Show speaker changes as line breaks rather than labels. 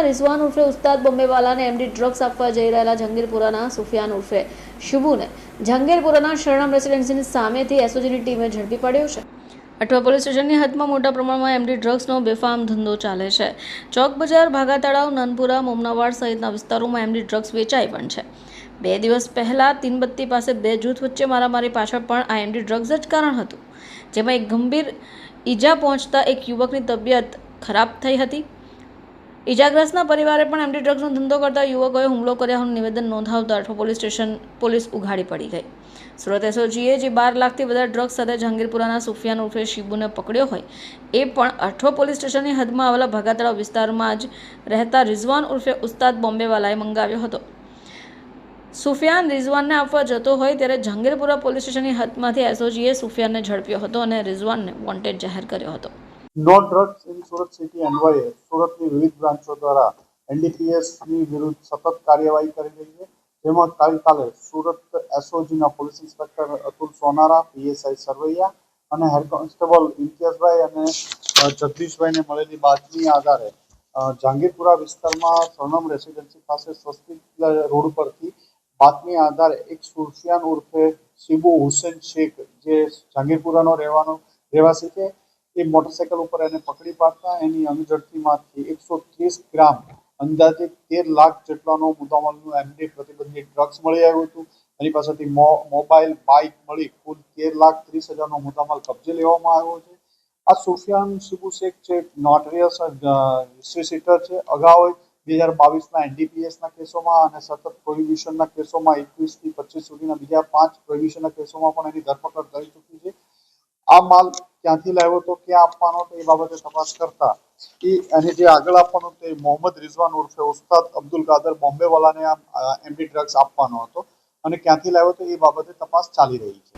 સુરતમાં રિઝવાન ઉર્ફે ઉસ્તાદ બોમ્બેવાલાને MD drugs આપવા જઈ રહેલા જંગીરપુરાના સુફિયાન ઉર્ફે શુભુને. જંગીરપુરાના શરણમ રેસિડેન્સીની સામેથી એસઓજીની ટીમે ઝડપી પાડ્યો છે. અઠવા પોલીસ સ્ટેશનની હદમાં મોટા પ્રમાણમાં એમડી ડ્રગ્સનો બેફામ ધંધો ચાલે છે. ચોક બજાર ભાગા તળાવ નનપુરા મોમનાવાડ સહિતના વિસ્તારોમાં એમડી ડ્રગ્સ વેચાય પણ છે. બે દિવસ પહેલાં તીનબત્તી પાસે બે જૂથ વચ્ચે મારામારી પાછળ પણ આ એમડી ડ્રગ્સ જ કારણ હતું. જેમાં એક ગંભીર ઈજા પહોંચતા એક યુવકની તબિયત ખરાબ થઈ હતી. ઈજાગ્રસ્તના પરિવારે પણ એમડી ડ્રગ્સનો ધંધો કરતા યુવકોએ હુમલો કર્યા હોવાનું નિવેદન નોંધાવતા અઠવા પોલીસ સ્ટેશન પોલીસ ઉઘાડી પડી ગઈ. સુરત એસઓજીએ જે બાર લાખથી વધારે ડ્રગ્સ સાથે જહાંગીરપુરાના સુફિયાન ઉર્ફે શિબુને પકડ્યો હોય, એ પણ અઠવા પોલીસ સ્ટેશનની હદમાં આવેલા ભાગાતળા વિસ્તારમાં જ રહેતા રિઝવાન ઉર્ફે ઉસ્તાદ બોમ્બેવાલાએ મંગાવ્યો હતો. સુફિયાન રિઝવાનને આપવા જતો હોય ત્યારે જહાંગીરપુરા પોલીસ સ્ટેશનની હદમાંથી એસઓજીએ સુફિયાનને ઝડપ્યો હતો અને રિઝવાનને વોન્ટેડ જાહેર કર્યો હતો.
No drugs in Surat city અન્વયે સુરતની વિવિધ બ્રાન્ચો દ્વારા એનડીપીએસની વિરુદ્ધ સતત કાર્યવાહી કરી રહી છે. જેમાં ગઈકાલે Surat એસઓજીના police inspector Atul Sonara PSI Sarvaiya અને હેડ કોન્સ્ટેબલ ઇમ્તિયાઝભાઈ અને જગદીશભાઈને મળેલી બાતમી આધારે જાંગીરપુરા વિસ્તારમાં સોનમ રેસિડેન્સી પાસે સ્વસ્તિક રોડ પરથી બાતમી આધારે એક સુરસિયાન ઉર્ફે શિબુ હુસેન શેખ, જે જહાંગીરપુરાનો રહેવાનો, રહેવાસી છે. એ મોટરસાયકલ ઉપર એને પકડી પાડતા, એની અંગઝડતીમાંથી એકસો ત્રીસ ગ્રામ અંદાજે તેર લાખ જેટલાનો મુદ્દામાલનું એમડી પ્રતિબંધિત ડ્રગ્સ મળી આવ્યું હતું. એની પાસેથી મોબાઈલ બાઇક મળી કુલ તેર લાખ ત્રીસ હજારનો મુદ્દામાલ કબજે લેવામાં આવ્યો છે. આ સુફિયાન શિબુ શેખ છે નોટરિયસ હિસ્ટ્રી સીટર છે. અગાઉ બે હજાર બાવીસના એનડીપીએસના કેસોમાં અને સતત પ્રોહિબિશનના કેસોમાં એકવીસથી પચીસ સુધીના બીજા પાંચ પ્રોહિબિશનના કેસોમાં પણ એની ધરપકડ કરી ચૂકી છે. આ માલ ક્યાંથી લાવ્યો હતો ક્યાં આપવાનો હતો એ બાબતે તપાસ કરતા. એ અને જે આગળ આપવાનો તે મોહમ્મદ રિઝવાન ઉર્ફે ઉસ્તાદ અબ્દુલ કાદર બોમ્બેવાલાને આ એમડી ડ્રગ્સ આપવાનો હતો. અને ક્યાંથી લાવ્યો હતો એ બાબતે તપાસ ચાલી રહી છે.